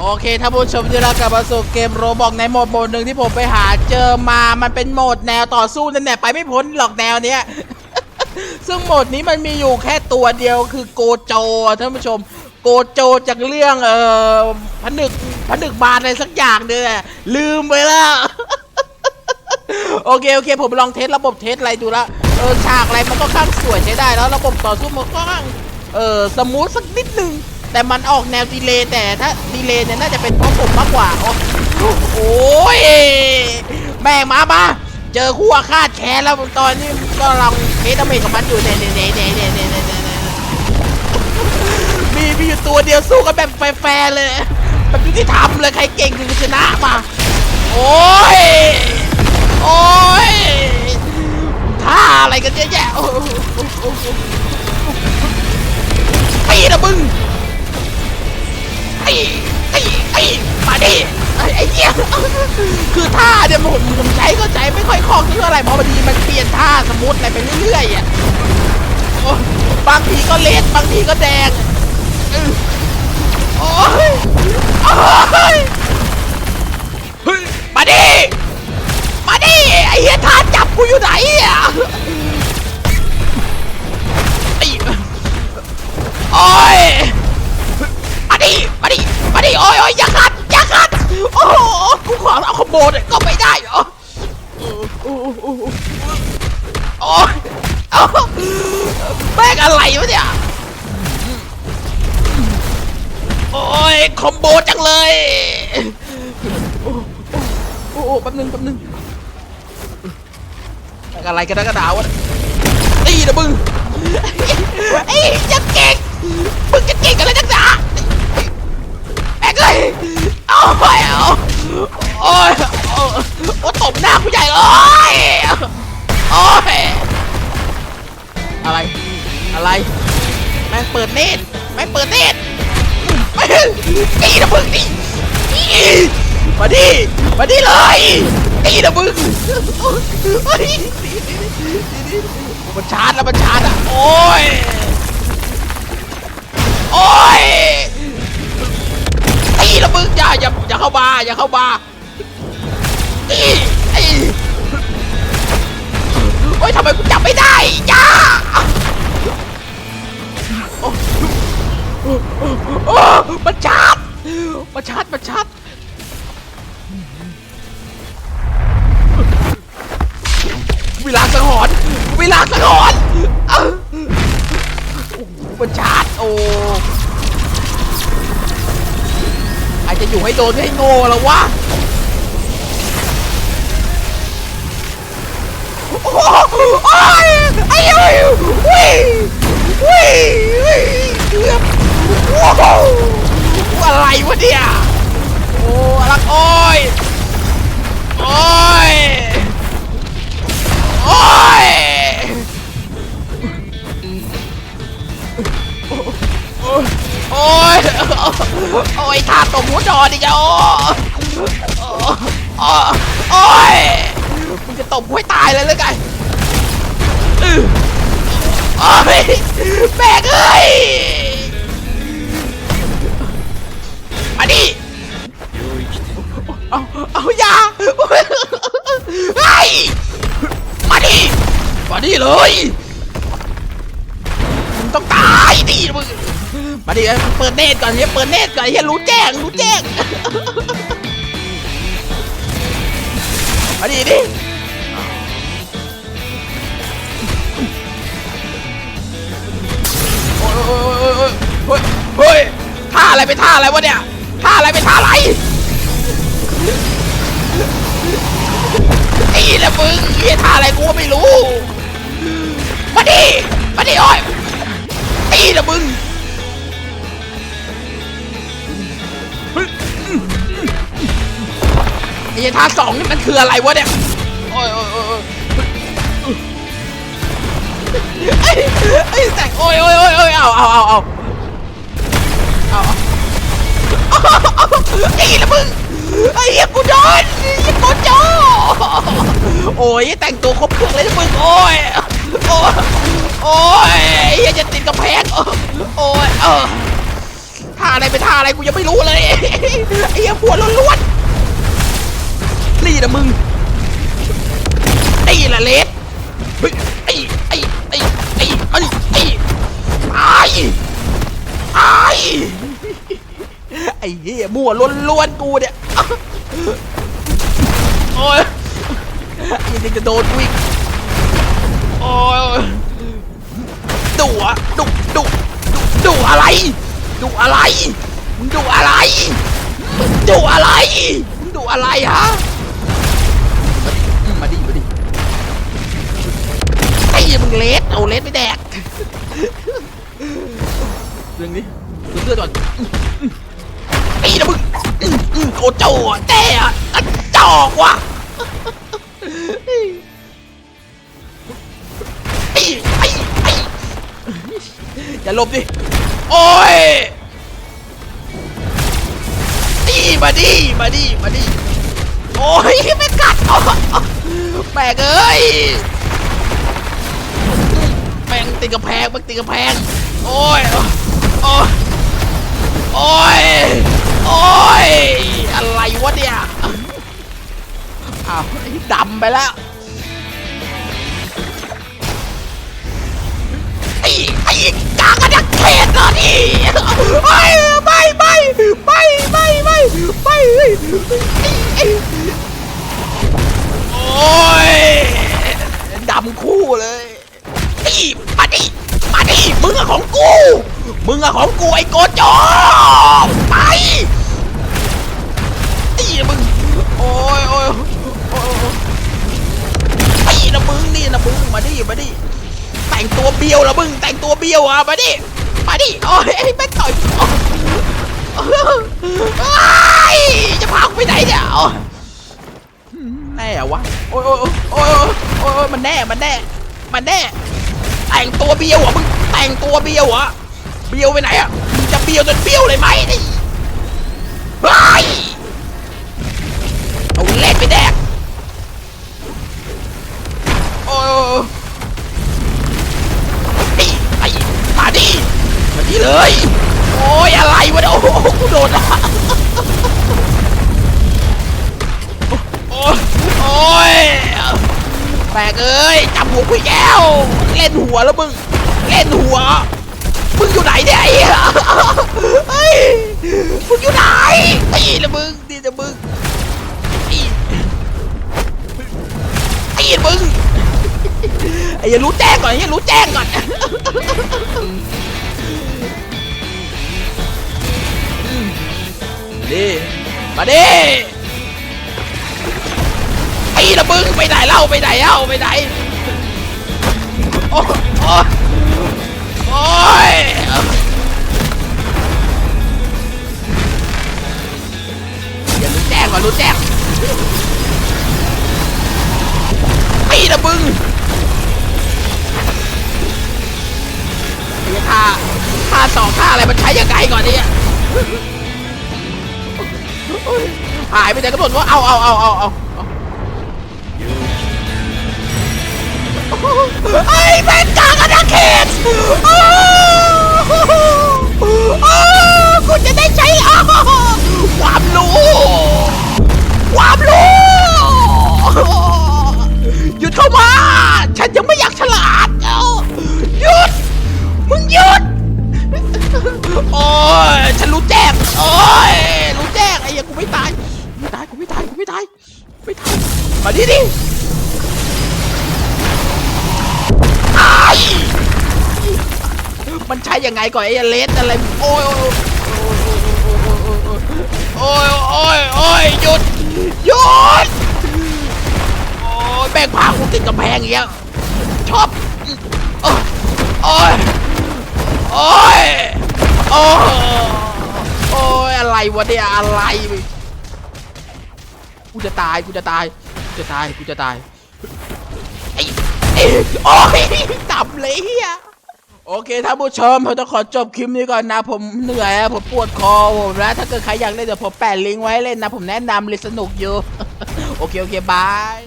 โอเคท่านผู้ชมที่รักกลับมาสู่เกมโรบอกในโหมดโหมดหนึ่งที่ผมไปหาเจอมามันเป็นโหมดแนวต่อสู้นั่นแหละไปไม่พ้นหรอกแนวเนี้ย ซึ่งโหมดนี้มันมีอยู่แค่ตัวเดียวคือโกโจท่านผู้ชม โกโจจากเรื่องเอ่อผนึกผนึกบาลอะไรสักอย่างเนี่ยลืมไปแล้วโอเคโอเค ผมลองเทสระบบเทสอะไรดูแล้วเออฉากอะไรมันก็ข้างสวยใช้ได้แล้วระบบต่อสู้มันก็ข้างเออสมูทสักนิดนึง แต่มันออกแนวดีเลยแต่ถ้าดีเลยเนี่ยน่าจะเป็นเพราะผมมากกว่าโอ้ยแม่งมาบ้าเจอคู่อาาตแค้นแล้วตอนนี้ก็ลองเฮดเมกับมันอยู่เนี่ยเนี่ยเนี่ยเนี่ยเนี่ยเนี่ยมีมีอยู่ตัวเดียวสู้กันแบบแฟร์เลยแบบยุติธรรมเลยใครเก่งคือชนะมาโอ้ยโอ้ยท่าอะไรกันเยอะแยะปีนะมึง อ้ไอ้ไอ้มาดิไอ้ไอ้เหี้ยคือท่าเนี่ยผมผมใช้ก็ใจไม่ค่อยคล่องที่อะไรเพราะบางทีมันเปลี่ยนท่าสมมติอะไรไปเรื่อยๆอะโอ้บางทีก็เลดบางทีก็แดงโอ้ยโอ้ยเฮ้ยมาดิมาดิไอ้เหี้ยท่าจับกูอยู่ไหนอะไอ้โอ้ย มาดิโอ้ยโอ้ยอย่าขัดอย่าขัดโอ้โหกูขอเอาขโมยก็ไม่ได้เหรอโอ้โหโอ้ยเอาแม่งอะไรวะเนี่ยโอ้ยคอมโบจังเลยโอ้โหโอ้แป๊บนึงแป๊บนึงอะไรกันนะกระดาวะตีนะมึงไอ้ยังเก่งมึงจะเก่งอะไรนักหนา แม่งเลยโอ้ยโอ้ยโอ้ยโอ้ตบหน้ากูใหญ่เลยโอ้ยอะไรอะไรแม่งเปิดเนตแม่งเปิดเนตรแม่ตีนะมึงตีมาดิมาดิเลยตีนะมึงมันชาร์จแล้วมันชาร์จอะโอ้ย อย่าอย่าเข้ามาอย่าเข้ามาโอ้ยทำไมกูจับไม่ได้จ้าโอ้โอ้มันชาร์จมันชาร์จมันชาร์จเวลาสังหรณ์เวลาสังหรณ์เอ้าโอ้โหมันชาร์จโอ้ จะอยู่ให้โดนให้โง่แล้ววะโอ้ยไอ้เอ้ยวิ่งวิ่งวิ่งเกือบโอ้โหอะไรวะเนี่ยโอ้อะไรโอ้ยโอ้ยโอ้ย อ้ท่าตบหัวจอดิจ้าโอ้โอ้โอ้ยมึงจะตบหัวตายเลยหรือไงอ๋อโอ้ยแม่เอ้ย ปิดเนตก่อนเฮียเปิดเนตก่อนเฮียรู้แจ้งรู้แจ้งมาดิดิโอ้ยโอ้ยโอ้ยโอ้ยโอ้ยเฮ้ยท่าอะไรเป็นท่าอะไรวะเนี่ยท่าอะไรเป็นท่าอะไรไอ้ละมึงเฮียท่าอะไรกูก็ไม่รู้มาดิมาดิโอ้ยไอ้ละมึง ไอ้ท่าสองนี่มันคืออะไรวะเนี่ยโอ้ยโอ้ยโอ้ยไอ้แต่โอ้ยโอ้ยโอ้ยโอ้ยเอาเอาเอาเอาเอาเอาไอ้ละมึงไอ้เหี้ยกูโดนไอ้เหี้ยกูโจโอ้ยแต่งตัวครบเครื่องเลยนะมึงโอ้ยโอ้ยโอ้ยไอ้เจะติดกระแพงโอ้ยเออท่าอะไรเป็นท่าอะไรกูยังไม่รู้เลยไอ้เหัวดล้วน นี่นะมึงไอ้ละเลสเฮ้ยไอ้ไอ้ไอ้ไอ้ไอ้ไอ้ตายตายไอ้เหี้ยมั่วล้วนๆกูเนี่ยโอ้ยยังจะโดนกูอีกโอ้ยดุอะดุดุดุดุอะไรดุอะไรมึงดุอะไรมึงดุอะไรมึงดุอะไร อกว่ะอย่าหลบดิ โอ้ยนี่มาดิ มาดิ มาดิ โอ้ยไม่กัดแม่งเอ้ยแม่งติดกระแพงแม่งติดกระแพง โอ้ย โอ้ย โอ้ย โอ้ย อะไรวะเนี่ย อ้าวไอ้ดำไปแล้วไอ้ไอ้กากระดักเขตเหรอนี่ บี้ยวแล้วมึงแต่งตัวเบี้ยวอะมาดิมาดิโอ้ยแม่งต่อยโอ้จะพากูไปไหนเนี่ยอ้ยแน่วะโอ้ยโอ้ยโอ้ยโอ้ยโอ้ยมันแน่มันแน่มันแน่แต่งตัวเบี้ยวอะมึงแต่งตัวเบี้ยวอะเบี้ยวไปไหนอะจะเบี้ยวจนเบี้ยวเลยไหมนี่ไปเอาเล่นไปแดกโอ้ย อะไรวะเนี่ยโอ้โหกูโดนอะโอ้ยโอ้ยแปลกเอ้ยจับหัวพี่แก้วเล่นหัวแล้วมึงเล่นหัวมึงอยู่ไหนเนี่ยไอ้เฮ้ยมึงอยู่ไหนไอ้ละมึงนี่จะมึงไอ้มึงไอ้ย่ารู้แจ้งก่อนไอ้ย่ารู้แจ้งก่อน ดิมาดิไอ้ละมึงไปไหนเล่าไปไหนเล่าไปไหนโอ้โอ้โอ้ยอย่ารู้นแจ้งก่อนรู้แจ้งไอ้ละมึงไอ้ท่าท่าสองท่าอะไรมันใช้ยังไงก่อนเนี่ย หายไปไหนกันหมดว่าเอาเอาเอาเอาเอาไอ้แม่งกางอาณาเขตอ้าวอ้าวกูจะได้ใช้อ้าวความรู้ ความรู้ หยุดเข้ามา ฉันยังไม่อยากฉลาด ไม่ตายไม่ตายกูไม่ตายกูไม่ตายไม่ตายมาดิดิมันใช้ยังไงก่อนไอ้เลสอะไรโอ้ยโอ้ยโอ้ยโอ้ยโอ้ยหยุดหยุดโอ้ยแบงพากูติดกำแพงอย่างเงี้ยชอบโอ้ยโอ้ยโอ้ย โอ้ยอะไรวะเนี่ยอะไรกูจะตายกูจะตายกูจะตายกูจะตายไอ้โอ้ยตับเลยเฮียโอเคท่านผู้ชมผมต้องขอจบคลิปนี้ก่อนนะ ผมเหนื่อยผมปวดคอผมนะถ้าเกิดใครอยากเล่นเดี๋ยวผมแปะลิงก์ไว้เล่นนะ ผมแนะนำเลยสนุกอยู่ โอเค โอเค บาย